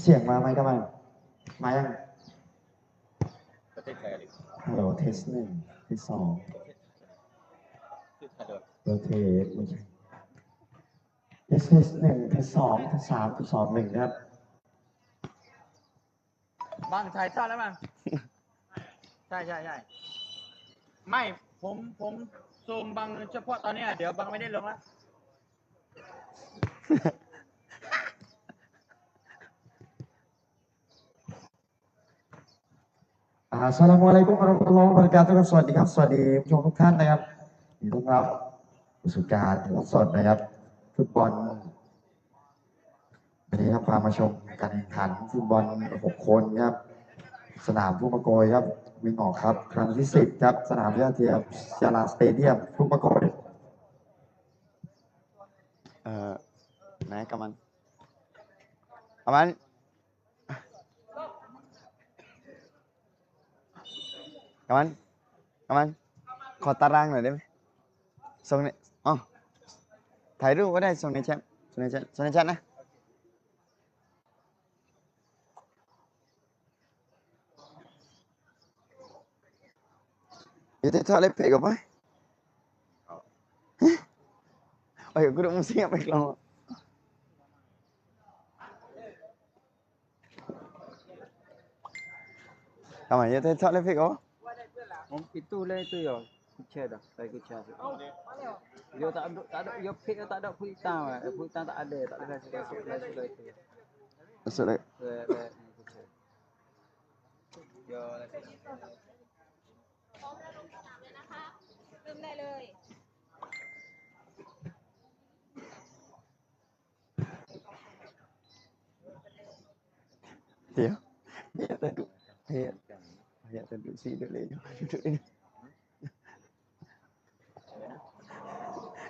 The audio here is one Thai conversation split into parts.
เสียงมาไหมครับมันมายังประเทศไทยอะไรฮัลโหลเทสหนึ่งเทสสองคือไทยเดิมโรเทสไม่ใช่เทสเทสหนึ่งเทสสองเทสสามเทสสองหนึ่งครับบางถ่ายทอดแล้วมั้งใช่ใช่ใช่ไม่ผมผมซูมบางเฉพาะตอนเนี้ยเดี๋ยวบางไม่ได้ลงแล้ว อ่าสลามอะลัยกุมวะเราะห์มะตุลลอฮ์วะบะเราะกาตุฮ์ครับสวัสดีครับ สวัสดีผู้ชมทุกท่านนะครับยินดีต้อนรับสู่การถ่ายทอดสดนะครับ ฟุตบอลวันนี้ครับพามาชมการแข่งขันฟุตบอลหกคนครับ สนามพุ่มประโกยครับ วิ่งออกครับ ครั้งที่สิบครับ สนามยาเทียบยาลาสเตเดียมพุ่มะโกยเออไหนกำมันกำมัน กำมันกำมันขอตารางหน่อยได้ไหมส่งในอ๋อถ่ายรูปก็ได้ส่งในแชทส่งในแชทส่ งในแชทนะ Itu tu lepek ke apa? Oh, ya, aku dah mesti nak pergi lama. Kamu ya tu tak lepek ke apa? Oh, itu lah itu ya. Kucing dah. Saya kucing. Dia tak ada tak ada dia pick tak ada put hitam ah. Put hitam tak ada, tak ada sudah sudah sudah itu. Masuk lagi. Sudah sudah kucing. Dia พร้อมแล้วลงสนามเลยนะคะเริ่มได้เลย Dia. Dia tak duduk. Dia. Ayat tu duduk sini, duduk lagi. Duduk ini.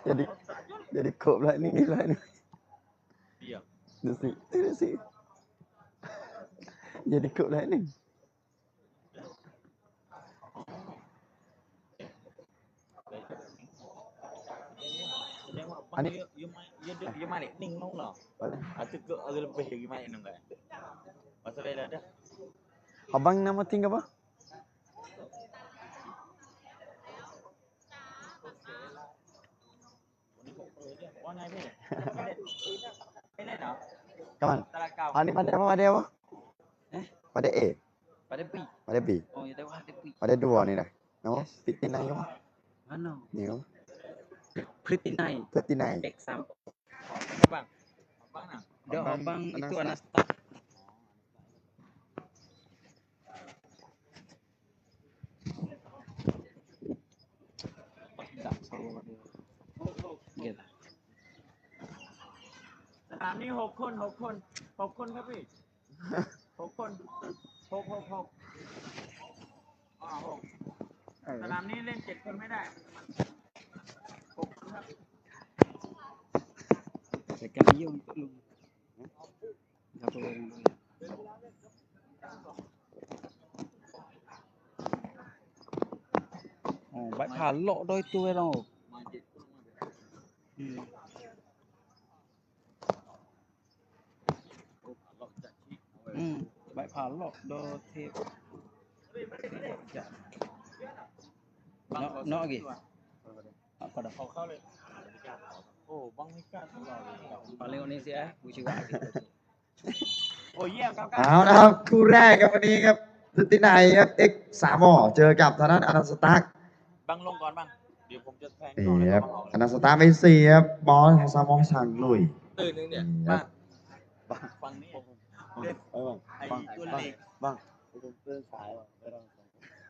jadi, jadi kau pula ni, ni pula ni. Duduk sini, duduk sini. Jadi kau pula ni. Ani, you main, you you main ning mau lah. Atau ke agak lebih lagi main enggak? Pasal ada. Abang nama tinggal apa? ว่าบางเยอะเยอะมาเยอะเยอะมาเนี่ยนิ่งมั้งเหรอ Boleh. Atau ke agak lebih gimana ni enggak? Masalah dah ada. Abang nama tinggal apa? Wah, naik ni. Ini dah. Kawan. Tak kau. Ah ni pada apa? Pada apa? Eh? Pada A. pada pi. Pada B. Oh, ya tahu ada pi. Pada dua ni dah. Nama? Fifty nine apa? Mana? Ni apa? Pretty nice. Thirty nine. Exam. Abang. Abang nak. Dia Abang abang anak itu start. anak start. Tak salah dia. Gitu. สนามนี้หกคนหกคนหกคนครับพี่หกคนหกหกหกอ่าหกสนามนี้เล่นเจ็ดคนไม่ได้หกคนครับ Tekan dia untuk lu. Satu orang boleh. Oh, baik halok dah itu eh tau. มาเจ็ดคนมา Hmm. เราจะชี้เอาไว้ Hmm. Baik halok dah tip. บาง Nak ขอ nak lagi. ตัว Apa dah? เขาเข้าเลยโอ้บังไม่กล้าทำเราเลย Paling ni sih eh, buci wak. โอ้เยี่ยมครับเอาละครับคู่แรกครับวันนี้ครับสุตินัยครับเอ็กสามอเจอกับธนัทอนันสตาร์กบังลงก่อนบังเดี๋ยวผมจะแทงนี่ก่อนเลยครับบังออกอนันสตาร์กไปสี่ครับบอลฮาซามอช่างลุยตื่นนึงเนี่ยนี่ครับับงฟังนี่ เล่น Bang. ไอ้ตัวเล็ก Bang. Itu pun saya. Orang.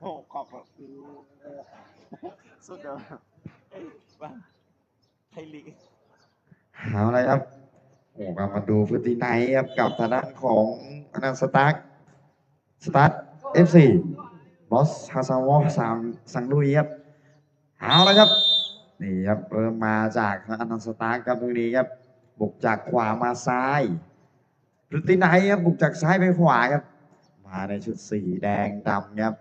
โอ้ขอบคุณสุดยอดบังไทยลีกเอาละครับโอ้ก็มาดูฟุตินัยครับกับทางด้านของอนันสตาร์กสตาร์เอฟซีบอสฮาซามอสังสังลุยครับเอาละครับนี่ครับเริ่มมาจากอนันสตาร์กครับตรงนี้ครับบุกจากขวามาซ้าย ฟุตินัยครับบุกจากซ้ายไปขวาครับ มาในชุดสีแดงดำครับ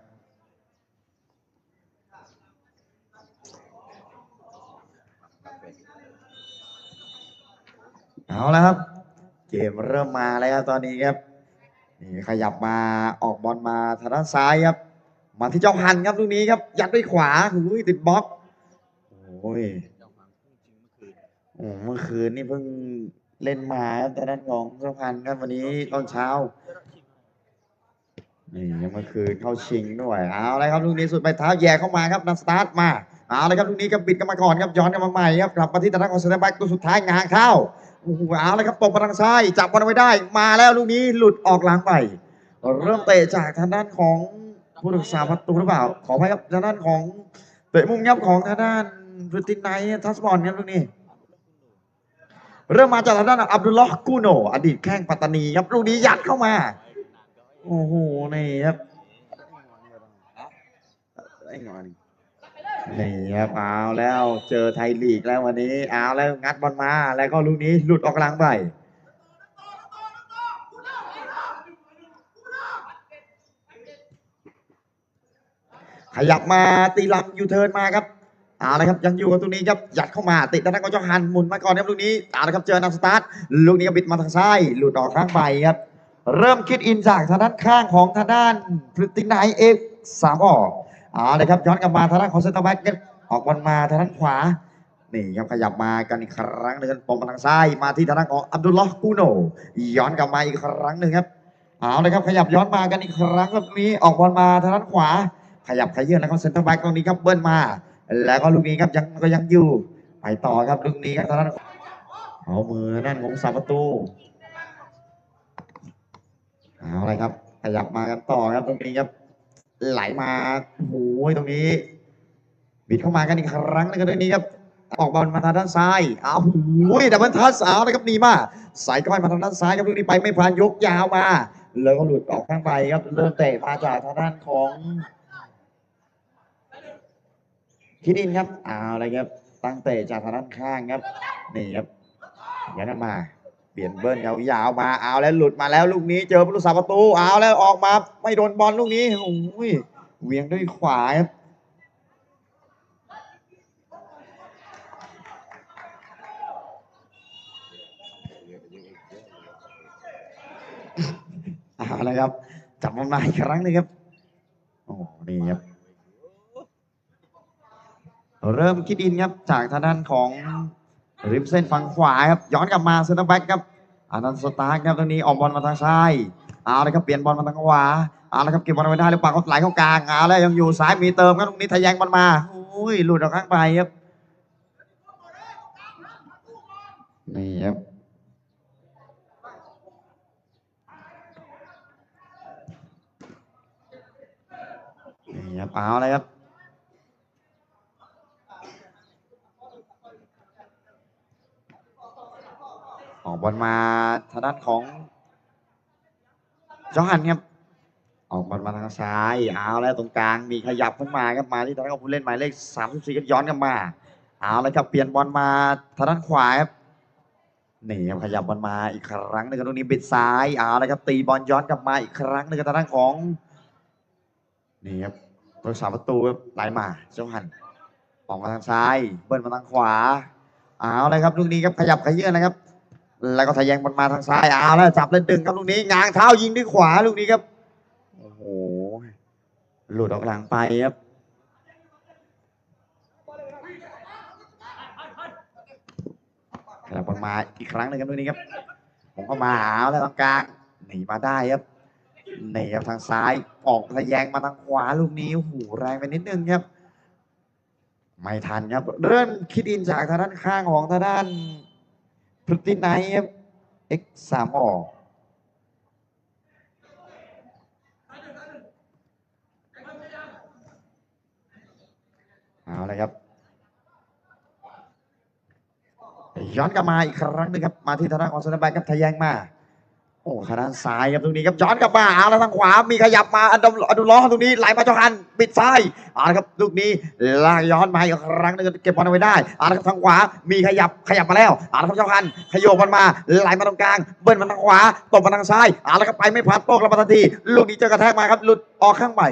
เอาแล้วครับ เกมเริ่มมาแล้วครับตอนนี้ครับนี่ขยับมาออกบอลมาทางด้านซ้ายครับ มาที่เจ้าหันครับลูกนี้ครับ ยัดด้วยขวาหูยติดบล็อกโอ้ยโอ้เมื่อคืนนี่เพิ่ง เล่นมาครับแต่ด้านของเจ้าหันครับวันนี้ตอนเช้านี่ยังเมื่อคืนเข้าชิงด้วยเอาเลยครับลูกนี้สุดไปเท้าแย่เข้ามาครับนัสตาร์ทมาเอาเลยครับลูกนี้ก็บิดกันมาก่อนครับย้อนกันมาใหม่ครับกลับมาที่ทางด้านของเซนเตอร์แบ็กตัวสุดท้ายงางเข้าโอ้โหเอาเลยครับตบมาทางซ้ายจับบอลไว้ได้ มาแล้วลูกนี้หลุดออกหลังไปเริ่มเตะจากทางด้านของผู้รักษาประตูหรือเปล่า ขออภัยครับทางด้านของเตะมุมยับของทางด้านพริตินไนท์ทัสบอลครับลูกนี้ เริ่มมาจากทางด้านอับดุลลอฮ์กูโน อดีตแข้งปัตตานีครับลูกนี้ยัดเข้ามา โอ้โหนี่ครับไอ้งอนนี่ครับเอาแล้วเจอไทยลีกแล้ววันนี้เอาแล้วงัดบอลมา แล้วก็ลูกนี้หลุดออกกลางไปขยับมาตีลำยูเทิร์นมาครับ เอาละครับยังอยู่กับตรงนี้ครับยัดเข้ามาติดด้านหน้าก็เจ้าฮันหมุนมาก่อนครับลูกนี้เอาละครับเจอนักสตาร์ทลูกนี้ก็บิดมาทางซ้ายหลุดออกข้างไปครับ เริ่มคิดอินจากทางด้านข้างของทางด้านพริตินไนเอฟสามออกเอาเลยครับย้อนกลับมาทางด้านของเซนเตอร์แบ็กครับออกบอลมาทางด้านขวานี่ครับขยับมากันอีกครั้งหนึ่งตรงมาทางซ้ายมาที่ทางด้านของอับดุลลอฮ์กูโนย้อนกลับมาอีกครั้งหนึ่งครับเอาเลยครับขยับย้อนมากันอีกครั้งแบบนี้ออกบอลมาทางด้านขวา ขยับขยื่นแล้วก็เซนเตอร์แบ็กตรงนี้ครับเบิ้ลมา แล้วก็ลูกนี้ครับยังก็ยังอยู่ไปต่อครับลูกนี้ครับทางด้านเอามือด้านของสาประตูเอาเลยครับ ขยับมากันต่อครับตรงนี้ครับ ไหลมาโอ้โหตรงนี้ บิดเข้ามากันอีกครั้งหนึงครับตรงนี้ครับ ออกบอลมาทางด้านซ้ายอ้าวโอ้ยดับเบิลทัสเอาเลยครับนีมาสายก้อยมาทางด้านซ้ายครับลูกนี้ไปไม่ผ่านยกยาวมา แล้วก็หลุดออกข้างไปครับ เริ่มเตะมาจากทางด้านของ คิดินครับเอาเลยครับ ตั้งเตะจากทางด้านข้างครับนี่ครับยันมาเปลี่ยนเบิ้ลยาวๆมาเอาแล้วหลุดมาแล้วลูกนี้เจอผู้รักษาประตูเอาแล้วออกมาไม่โดนบอลลูกนี้โอ้ยเหวียงด้วยขวาครับเอาละครับจับมันมาอีกครั้งหนึงครับโอ้นี่ครับ เริ่มคิดอินครับจากทางด้านของริมเส้นฝั่งขวาครับย้อนกลับมาเซนเตอร์แบ็กครับอานันต์สตาร์ครับตรงนี้ออกบอลมาทางซ้ายเอาเลยครับเปลี่ยนบอลมาทางขวาเอาละครับเก็บบอลไว้ได้หรือเปล่าเขาไหลเข้ากลางเอาแล้วยังอยู่ซ้ายมีเติมครับตรงนี้ทะแยงบอลมาอุ้ยหลุดออกข้างไปครับนี่ครับนี่ครับเอาเลยครับ ออกบอลมาทางด้านของจอหันครับออกบอลมาทางซ้ายเอาแล้วตรงกลางมีขยับขึ้นมาครับมาที่ทางด้านของผู้เล่นหมายเลข34ก็ย้อนกลับมาเอาแล้วครับเปลี่ยนบอลมาทางด้านขวาครับนี่ครับขยับบอลมาอีกครั้งหนึงครับตรงนี้บิดซ้ายเอาแล้วครับตีบอลย้อนกลับมาอีกครั้งหนึงกับทางด้านของนี่ครับรักษาประตูครับไหลมาจ้าหันออกมาทางซ้าย เบิ้ลมาทางขวาเอาเลยครับลูกนี้ครับขยับขยื่นนะครับ แล้วก็ทะแยงบอลมาทางซ้ายเอาแล้วจับแล้วดึงครับลูกนี้ง้างเท้ายิงด้วยขวาลูกนี้ครับโอ้โหหลุดออกหลังไปครับขยับบอลมาอีกครั้งหนึ่งครับลูกนี้ครับ ผมก็มาหาแล้วตรงกลางหนีมาได้ครับหนีครับทางซ้ายออกทะแยงมาทางขวาลูกนี้โอ้โหแรงไปนิดนึงครับไม่ทันครับ เริ่มคิดอินจากทางด้านข้างของทางด้าน พฤตินท์ครับ x สามออกเอาเลยครับ ย้อนกลับมาอีกครั้งหนึงครับ มาที่ทางด้านของสนามบ็กครับทะแยงมา โอ้ทางด้านซ้ายครับตรงนี้ครับย้อนกลับมาเอาแล้วทางขวา มีขยับมาอันดับอดุลล้อตรงนี้ไหลมาเจ้าหันปิดซ้ายเอาละครับลูกนี้ลากย้อนมาอีกครั้งหนึงเก็บบอลเอาไว้ได้เอาละครับทางขวา มีขยับขยับมาแล้วเอาละครับเจ้าหันขยโยกมันมาไหลมาตรงกลาง เบิ้ลมาทางขวาตบมาทางซ้ายเอาละครับไปไม่ผ่านโต๊ะกลับมาทันทีลูกนี้เจอกระแทกมาครับหลุดออกข้างไป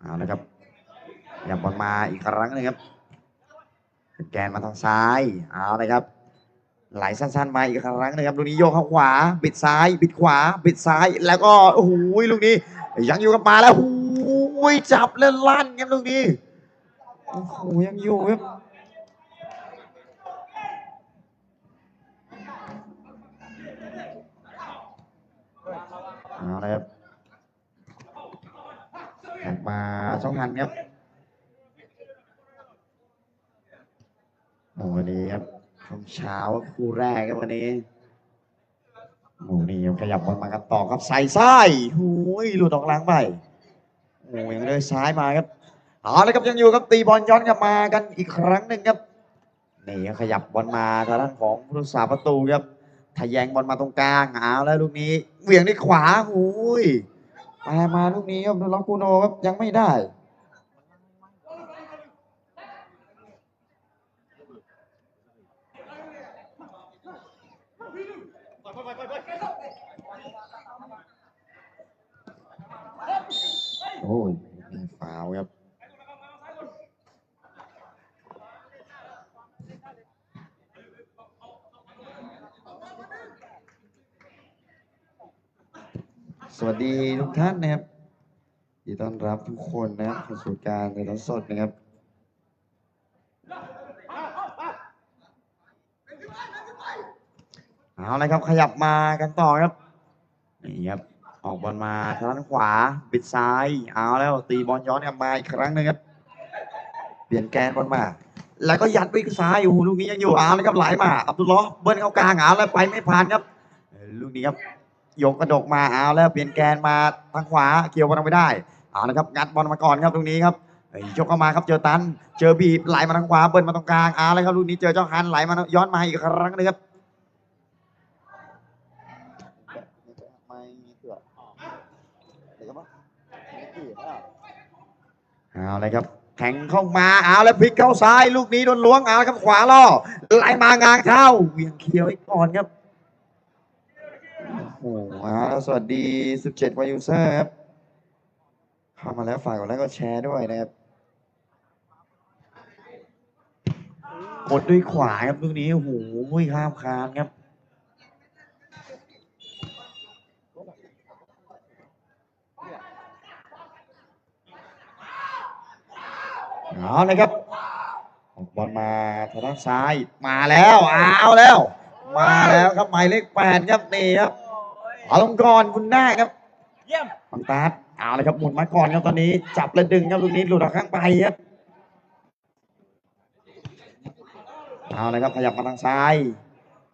เอาละครับขยับบอลมาอีกครั้งหนึงครับ แกนมาทางซ้ายเอาเลยครับ ไหลสั้นๆมาอีกครั้งนะครับลูกนี้โยกเข้าขวา บิดซ้าย บิดขวา บิดซ้าย แล้วก็โอ้โหลูกนี้ ยังอยู่กับมาแล้วโอ้โหจับแล้วลั่นครับลูกนี้โอ้โหยังอยู่ครับเอาเละครับมาช่องทันครับ โอ้วันนี้ครับช่วงเช้าคู่แรกครับวันนี้โอ้นี่ยังขยับบอลมากันต่อครับใส่ซ้ายโอ้ยหลุดออกหลังไปโอ้ยังเลยซ้ายมาครับเอาละครับยังอยู่ครับตีบอลย้อนกลับมากันอีกครั้งหนึ่งครับนี่ยังขยับบอลมาทางด้านของผู้รักษาประตูครับทะแยงบอลมาตรงกลางเอาแล้วลูกนี้เหวี่ยงด้วยขวาโอ้ยไปมาลูกนี้ครับล็อกกูโนครับยังไม่ได้ โอ้ยฟาวครับสวัสดีทุกท่านนะครับยินดีต้อนรับทุกคนนะครับเข้าสู่การถ่ายทอดสดนะครับ เอาเลยครับ ขยับมากันต่อครับ นี่ครับ บอลมาทางด้านขวาบิดซ้าย เอาแล้วตีบอลย้อนกลับมาอีกครั้งหนึงครับ เปลี่ยนแกนบอลมา แล้วก็ยัดไปซ้ายโอ้โหลูกนี้ยังอยู่เอาเลยครับไหลมา อับดุลล้อเบิ้ลเข้ากลางเอาแล้วไปไม่ผ่านครับ ลูกนี้ครับยกกระดกมาเอาแล้วเปลี่ยนแกนมาทางขวาเกี่ยวบอลไม่ได้เอาละครับงัดบอลมาก่อนครับตรงนี้ครับยกเข้ามาครับเจอตัน เจอบีบไหลมาทางขวาเบิ้ลมาตรงกลางเอาเลยครับลูกนี้เจอเจ้าฮันไหลมาย้อนมาอีกครั้งหนึงครับ เอาเลยครับแข่งเข้ามาเอาแล้วพลิกเข้าซ้ายลูกนี้โดนล้วงเอาละครับขวาล่อไหลมางางเท้าเหวียงเขียวอีกก่อนครับโอ้โหเอาละสวัสดี 17วายูเซอร์ครับเข้ามาแล้วฝากกดไลค์กดแชร์ด้วยนะครับกดด้วยขวาครับลูกนี้โอ้โหข้ามคานครับ เอาเลยครับบอลมาทางด้านซ้ายมาแล้วเอาแล้ว มาแล้วครับหมายเลขแปดครับนี่ครับเอาลงก่อนคุณหน้าครับเยี่ยมบังตาดเอาเลยครับหมุนมาก่อนครับตอนนี้ จับและดึงครับลูกนี้หลุดออกข้างไปครับเอาเลยครับขยับมาทางซ้าย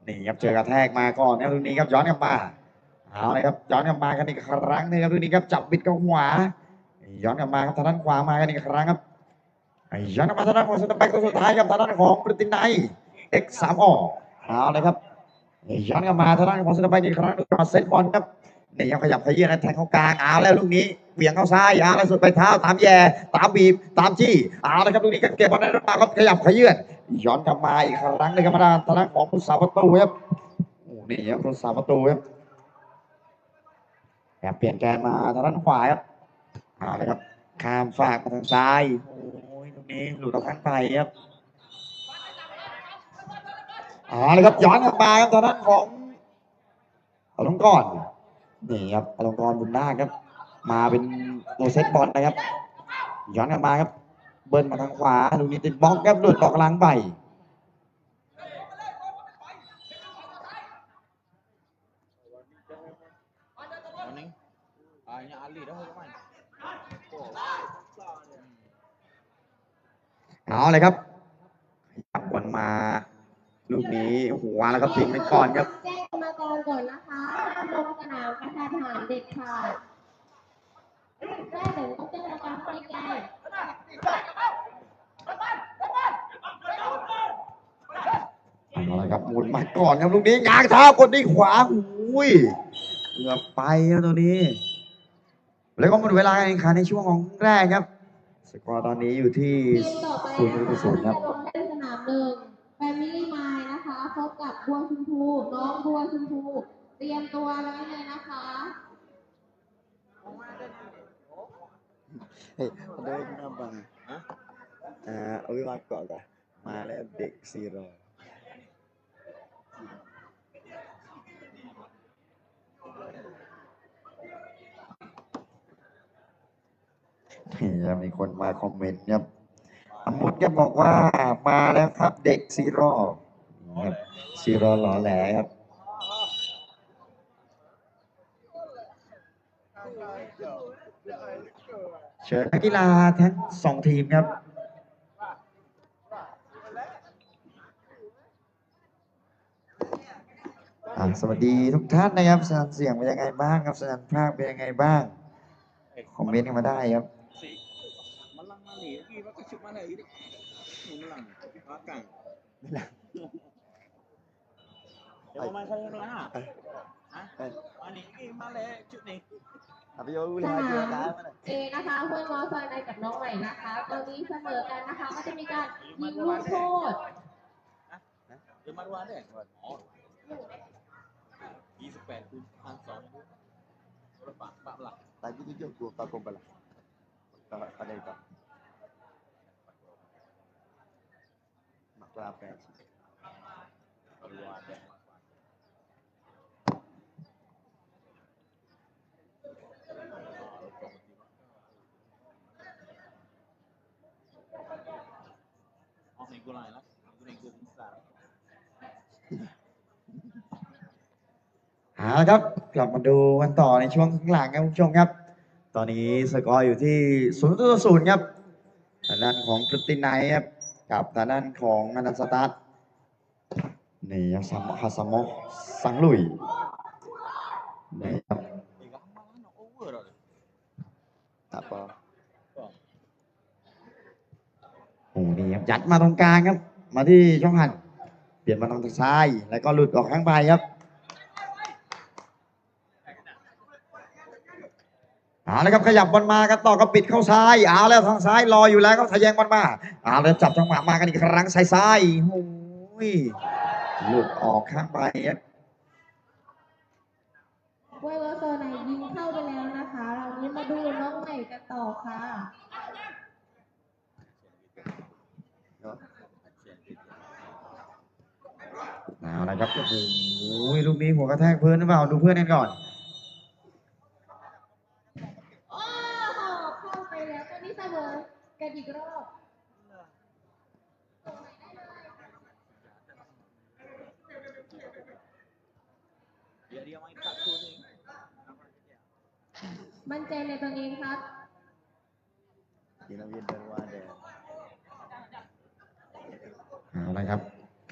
นี่ครับเจอกระแทกมาก่อนครับลูกนี้ครับย้อนกลับมาเอาเลยครับย้อนกลับมากันอีกครั้งนึงครับลูกนี้ครับจับบิดเข้าขวาย้อนกลับมาครับทางด้านขวามากันอีกครั้งครับ ไอ้ยันมาทางด้านของสตาร์แบ็กตัวสุดท้ายครับทางด้านของปริตินไนเอ็กสามอเอาเลยครับไอ้ยันกลับมาทางด้านของสตาร์แบ็กอีกครั้งก็เซตบอลครับนี่ยังขยับขยี้นะแทงเข้ากลางเอาแล้วลูกนี้เหวี่ยงเข้าซ้ายเอาแล้วสุดไปเท้าตามแย่ตามบีบตามจี้เอาเลยครับลูกนี้ก็เก็บบอลได้มาครับขยับขยื่นย้อนกลับมาอีกครั้งหนึงครับทางด้านทางด้านของผู้สาประตูครับโอ้นี่ครับผู้สาประตูครับแบบเปลี่ยนแกนมาทางด้านขวาครับเอาเลยครับข้ามฝากมาทางซ้าย นี้หลุดออกข้างไปครับเอาเลยครับย้อนกลับมาครับตอนนั้นของอลงกรณ์นี่ครับอลงกรบุญนาคครับ มาเป็นตัวเซตบอลนะครับ ย้อนกลับมาครับ เบิ้ลมาทางขวาลูกนี้ติดบล็อกครับหลุดออกหลังไป Morning. Hanya Ali dah ke mana? เอาเลยครับขยับบอลมาลูกนี้หัวแล้วก็ทิ้งไปก่อนครับแจ้งกรรมการก่อนนะคะห้ามลงสนามกระทานหันเด็ดขาดแจ้งถึงต้องแจ้งกรรมการให้แจ้งเอาละครับหมุนมาก่อนครับลูกนี้ง้างเท้ากดด้วยขวาอุ้ยเกือบไปครับตัวนี้ แล้วก็หมดเวลาการแข่งขันในช่วงของแรกครับ สกอร์ตอนนี้อยู่ที่เกมต่อไปศูนย์ต่อศูนย์ครับลงเล่นสนามหนึ่งแฟมิลี่มายนะคะพบกับบัวชมพูน้องบัวชมพูเตรียมตัวไว้เลยนะคะเฮ้ยเดินมาบังอ่าเอาไว้มาก่อนก่อนมาแล้วเด็กซีโร่ นี่ครับมีคนมาคอมเมนต์ครับอมุดก็บอกว่ามาแล้วครับเด็กซีโร่ครับซีโร่หล่อแหลครับเชิญนักกีฬาทั้งสองทีมครับอ่าสวัสดีทุกท่านนะครับสัญญาณเสียงเป็นยังไงบ้างครับสัญญาณภาพเป็นยังไงบ้าง คอมเมนต์กันมาได้ครับ Malang mani, lagi pakai cuk mana ini? Malang, makan. Dia mau main saya mana? Hah? Mani, ini malah cuk ni. เอาไปโยนลูกเลยเจอกันมาเลยเอนะคะเพื่อนมอไซค์ในกับน้องใหม่นะคะ ตอนนี้เสมอกันนะคะ ก็จะมีการยิงลูกโทษ Dia maru ada? Oh. 28 tu han song. Berapa? 14. Tadi tu jauh gua kau bala. Tak ada itu. Mak kelapa. Maru ada. Oh, minggu lain lah. Minggu minggu besar. เอาละครับกลับมาดูกันต่อในช่วงข้างหลังครับคุณผู้ชมครับ ตอนนี้สกอร์อยู่ที่ศูนย์ต่อศูนย์ครับทางด้านของพฤตินไนครับ กับทางด้านของอนันสตาร์ทนี่ยังซัมฮาซามอสังลุยนี่ครับครับโอ้นี่ครับยัดมาตรงกลางครับ มาที่ช่องหันเปลี่ยนมาทางซ้าย แล้วก็หลุดออกข้างไปครับ เอาแล้วครับขยับบอลมากันต่อก็ปิดเข้าซ้ายเอาแล้วทางซ้ายรออยู่แล้วก็ทะแยงบอลมาเอาแล้วจับจังหวะมากันอีกครั้งซ้ายซ้ายๆโอ้ยหลุดออกข้างไปครับเวอร์โซนไหนยิงเข้าไปแล้วนะคะเรานี้มาดูน้องใหม่กันต่อค่ะเอาละครับโอ้โหลูกนี้หัวกระแทกพื้นหรือเปล่าดูเพื่อนกันก่อน โอ้โหเข้าไปแล้วตอนนี้เสมอกั นอีกรอบ Biar dia main satu ni. มั่นใจในตัวเองครับ Kena dia dah ada. เอาละครับ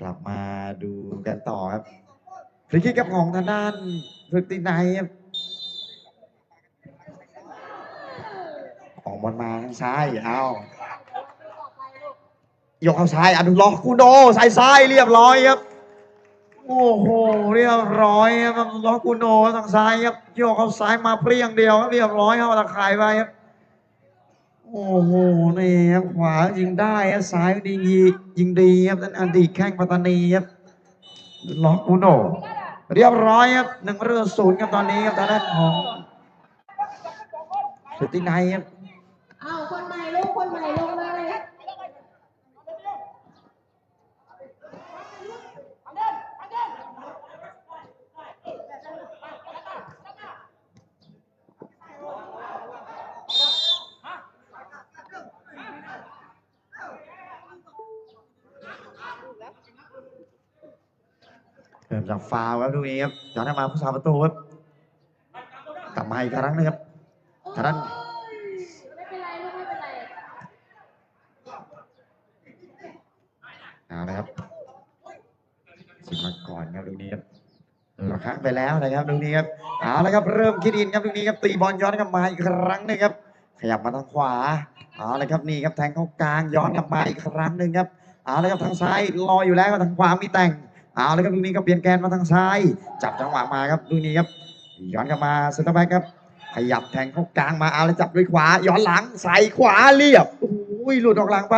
กลับมาดูกันต่อครับฟรีคิกกับของทางด้านฟึกตินไนครับของ บอลมาทางซ้ายเอายกเข้าซ้ายอนุล็อกกูโดสายซ้ายเรียบร้อยครับ โอ้โหเรียบร้อยครับล็อกกูโดทางซ้ายครับโยกเข้าซ้ายมาเปรี้ยงเดียวครับเรียบร้อยครับตะข่ายไปครับโอ้โหนี่ครับขวายิงได้ครับซ้ายดียิงดีครับนั่นอดีตแข้งปัตตานีครับล็อกอุโนเรียบร้อยครับหนึ่งเรือศูนย์ครับตอนนี้ครับทางด้านของสุตินัยครับ เอาคนใหม่ลูกคนใหม่ลงมาเลย เริ่มจากฟาวล์ครับลูกนี้ครับย้อนกลับมาผู้สาประตูครับกลับมาอีกครั้งหนึงครับทางด้านไม่เป็นไรลูกไม่เป็นไรเอาละครับสิมาก่อนครับลูกนี้ครับเราค้างไปแล้วนะครับลูกนี้ครับเอาละครับเริ่มคิดอินครับลูกนี้ครับตีบอลย้อนกลับมาอีกครั้งหนึงครับ ขยับมาทางขวาเอาละครับนี่ครับแทงเข้ากลางย้อนกลับมาอีกครั้งหนึ่งครับเอาละครับทางซ้ายรออยู่แล้วทางขวามีแต่ง เอาละครับลูกนี้ก็เปลี่ยนแกนมาทางซ้าย จับจังหวะมาครับลูกนี้ครับย้อนกลับมาเซนเตอร์แบ็กครับ ขยับแทงเข้ากลางมาเอาแล้วจับด้วยขวา ย้อนหลังใส่ขวาเรียบโอ้ยหลุดออกหลังไป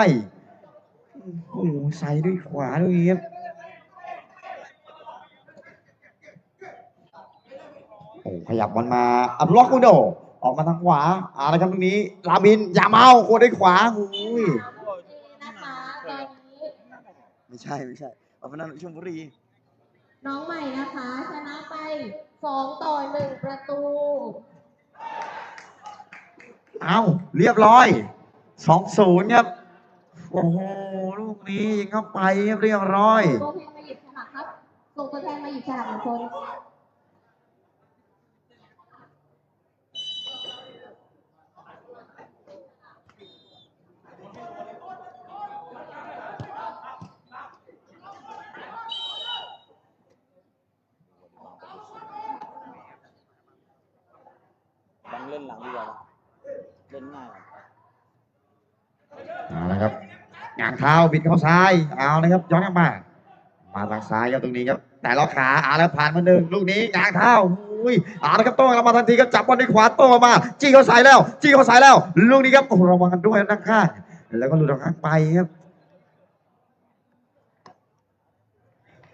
โอ้โหใส่ด้วยขวาด้วยครับโอ้ขยับบอลมาอับล็อกอุโดออกมาทางขวาเอาละครับตรงนี้ลาบินอย่าเมาโคด้วยขวาโอ้ยนะคะตอนนี้ไม่ใช่ไม่ใช่เอาพนันชมบุรี น้องใหม่นะคะ ชนะไปสองต่อหนึ่งประตู เอาเรียบร้อยสองศูนย์ครับ โอ้โห ลูกนี้ยิงเข้าไปครับเรียบร้อย ตัวแทนมาหยิบฉลากครับส่งตัวแทนมาหยิบฉลากหนึ่งคน ล่นหลังดีกว่าเล่นง่ายเอาละครับงางเท้าบิดเข้าซ้ายเอาลยครับย้อนกลับมามาทางซ้ายครับตรงนี้ครับ แต่ละขาเอาแล้วผ่านมาหนึ่งลูกนี้งางเท้าอุ้ยเอาและครับโต้กลับมาทันทีครับจับบอลด้วยขวาโต้งมา จี้เข้าซ้ายแล้ว จี้เข้าซ้ายแล้ว ลูกนี้ครับโอ้ระวังกันด้วยด้านข้างแล้วก็หลุดออกข้างไปครับ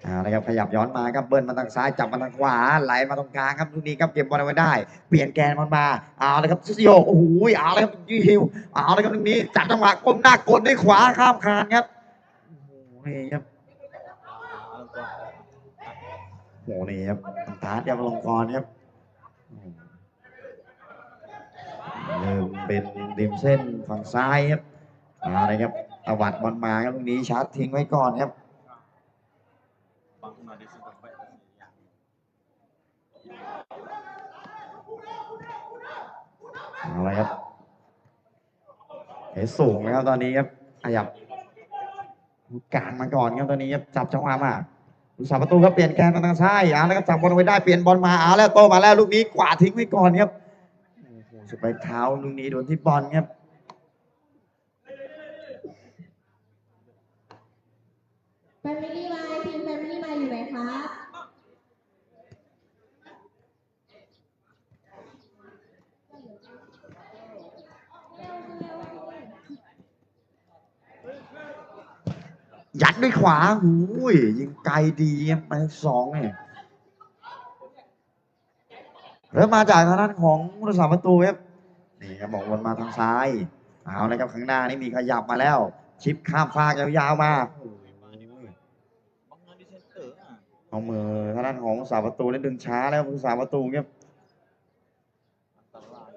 อาละครับขยับย้อนมาครับเบิ้ลมาทางซ้ายจับมาทางขวาไหลมาตรงกลางครับลูกนี้ครับเก็บบอลเอาไว้ได้ เปลี่ยนแกนมันมาเอาละครับซิโยโอ้โหเอาละครับยูฮิวเอาเลยครับตรงนี้จับจังหวะก้มหน้ากดด้วยขวาข้ามคานครับโอ้โหนี่ครับโอ้โหนี่ครับตาเดียวลงกรครับเริ่มเป็นริมเส้นฝั่งซ้ายครับเอาเลยครับตวัดบอลมาครับตรงนี้ชาร์จทิ้งไว้ก่อนครับ บังมาดิสุดไปเอาลยครับเอสูงนะครับตอนนี้ครับขยับกลางมาก่อนครับตอนนี้ครับจับจังหวะมาผู้สาประตูครับเปลี่ยนแกนมาทางซ้ายเอาแล้วครับจับบอลไว้ได้เปลี่ยนบอลมาเอาแล้วโตมาแล้วลูกนี้กวาดทิ้งไว้ก่อนครับโอ้โหสุดไปเท้าลูกนี้โดนที่บอลครับ แฟมิลี่มาทีมแฟมิลี่มาอยู่ไหนคะ ยั ด้วยขวาหูยยิงไกลดีครับไปสองเนี่ยเริ่มมาจากทางด้านของผู้สาประตูครับนี่ครับบอกวนมาทางซ้ายเอาเลยครับข้างหน้านี่มีขยับมาแล้ว ชิปข้ามฟากยาวๆมาเอามือทางด้านของสาประตูนี่ดึงช้าแล้วผู้สาประตูครับอันตราย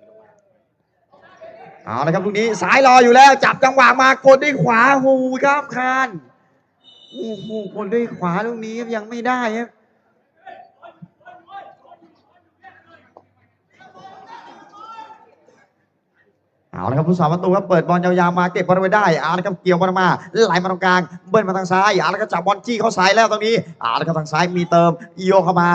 เอาเลยครับลูกนี้สายรออยู่แล้ว จับจังหวะมากดด้วยขวาหูข้ามคาน โอ้โหกดด้วยขวาลูกนี้ครับยังไม่ได้ครับเอาละครับผู้สาประตูครับเปิดบอลยาวๆมาเก็บบอลไว้ได้เอาละครับเกี่ยวบอลมาไหลมาตรงกลางเบิ้ลมาทางซ้ายเอาละครับจับบอลจี้เข้าซ้ายแล้วตรงนี้เอาละครับทางซ้ายมีเติมโยเข้ามา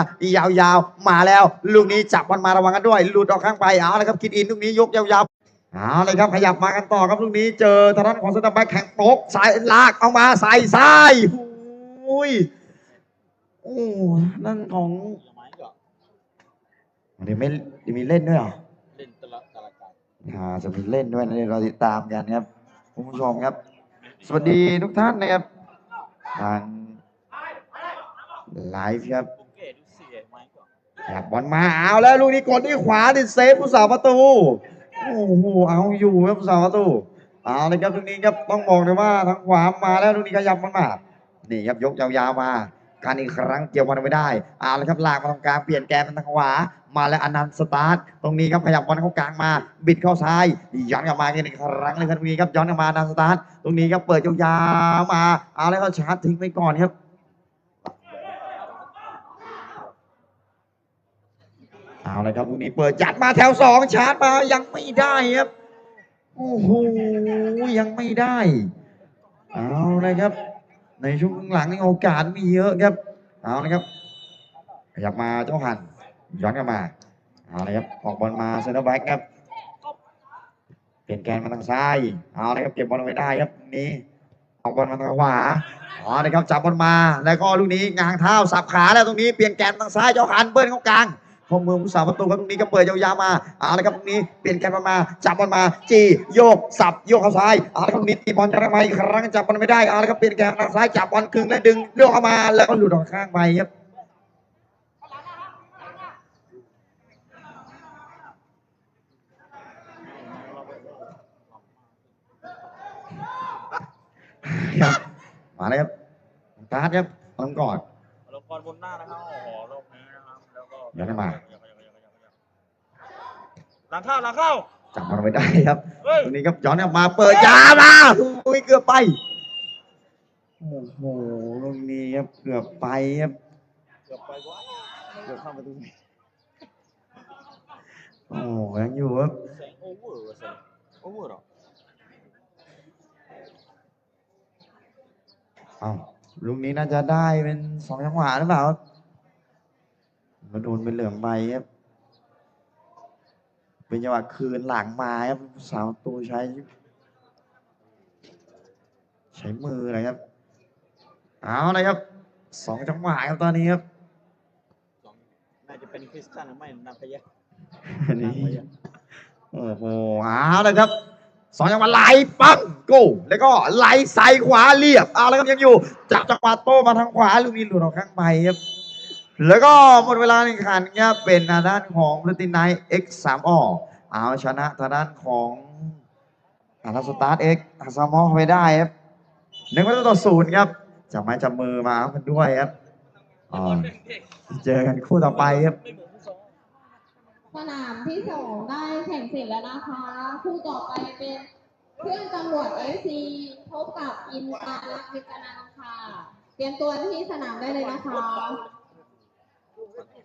ยาวๆมาแล้ว ลูกนี้จับบอลมาระวังกันด้วยหลุดออกข้างไปเอาละครับคิดอินลูกนี้ยกยาวๆ เอาเลยครับขยับมากันต่อครับลูกนี้เจอทางด้านของสตาร์แบ็คแข่งโป๊กสายลากเอามาใส่ซ้ายหูยโอ้นั่นของยังไงก็เดี๋ยวไม่เดี๋ยวมีเล่นด้วยเหรอเล่นตะละตะละกันอ่าจะมีเล่นด้วยนะเดี๋ยวเราติดตามกันครับคุณผู้ชมครับ สวัสดีทุกท่านนะครับทางไลฟ์ครับโอเคดูเสียไหมก็หยับบอลมาเอาแล้วลูกนี้กดด้วยขวาติดเซฟผู้สาประตู โอ้โหเอาอยู่ครับสาประตูเอาเลยครับลูกนี้ครับต้องบอกเลยว่าทางขวามาแล้วลูกนี้ขยับมันมานี่ครับยกยาวๆมาการอีกครั้งเกี่ยวบอลไม่ได้เอาเลยครับลากมาตรงกลางเปลี่ยนแกนเป็นทางขวา มาแล้วอนันต์สตาร์ทตรงนี้ครับขยับบอลเข้ากลางมา บิดเข้าซ้ายย้อนกลับมาอีกครั้งเลยครับตรงนี้ครับย้อนกลับมาอนันต์สตาร์ทตรงนี้ครับเปิดยาวๆมาเอาแล้วก็ชาร์จทิ้งไปก่อนครับเอาเลยครับตรงนี้เปิดยัดมาแถวสองชาร์จมายังไม่ได้ครับโอ้โหยังไม่ได้เอาเลยครับ ในช่วงหลังนี่โอกาสมีเยอะครับเอาเลยครับขยับมาเจ้าหันย้อนกลับมาเอาเลยครับออกบอลมาเซนเตอร์แบ็กครับเปลี่ยนแกนมาทางซ้ายเอาเลยครับเก็บบอลไว้ได้ครับนี้ออกบอลมาทางขวาเอาเลยครับจับบอลมาแล้วก็ลูกนี้งางเท้าสับขาแล้วตรงนี้เปลี่ยนแกนทางซ้ายเจ้าหันเบิ้ลเข้ากลาง พอมือผู้สาประตูครับตรงนี้ก็เปิดยาวๆมาเอาเลยครับตรงนี้เปลี่ยนแกนมาจับบอลมาจีโยกสับโยกเข้าซ้ายเอาเลยครับตรงนี้ตีบอลจะมอีกครั้งจับบอลไม่ได้เอาเลยครับเปลี่ยนแกนทางซ้ายจับบอลครึ่งแล้วดึงเลี้ยวเข้ามาแล้วก็หลุดออกข้างไปครับครับมาเลยครับตาร์ทครับต้องก่อนแล้วกรบนหน้านะครับโอ้โหลก นี้นะครับแล้วก็ยังไม่มาหลังเข้าหลังเข้า จับมันไว้ได้ครับเฮ้ย ตรงนี้ครับย้อนกลับมาเปิดยามาอุ้ยเกือบไปโอ้โหตรงนี้ครับเกือบไปครับเกือบไปวะเดี๋ยวเข้าประตูโอ้ยังอยู่ครับแสงโอเวอร์ว่ะแสงโอเวอร์เหรอเอ้าลูกนี้น่าจะได้เป็นสองจังหวะหรือเปล่าครับ มาโดนเป็นเหลืองใบครับ เป็นจังหวะคืนหลังมาครับสาวตูใช้ ใช้มือเลยครับ เอาเลยครับสองจังหวะครับตอนนี้ครับสองน่าจะเป็นคริสตันหรือไม่นาพยะอันนี้โอ้โหเอาเลยครับสองจังหวะไหลปั๊มโก้แล้วก็ไหลใส่ขวาเรียบเอาแล้วครับยังอยู่จับจังหวะโต้มาทางขวาลูกนี้หลุดออกข้างไปครับ แล้วก็หมดเวลาในการแข่งขันครับเป็นทางด้านของพลตินไนท์เอ็กสามอเอาชนะทางด้านของอาร์สตาร์เอ็กอาซามอไปได้ครับหนึ่งประตูต่อศูนย์ครับจับไม้จับมือมากันด้วยครับอ่าเจอกันคู่ต่อไปครับสนามที่สองได้แข่งเสร็จแล้วนะคะ คู่ต่อไปเป็นเพื่อนตำรวจเอซีพบกับอินตาลักษณ์วิจนันค่ะ เตรียมตัวที่สนามได้เลยนะคะ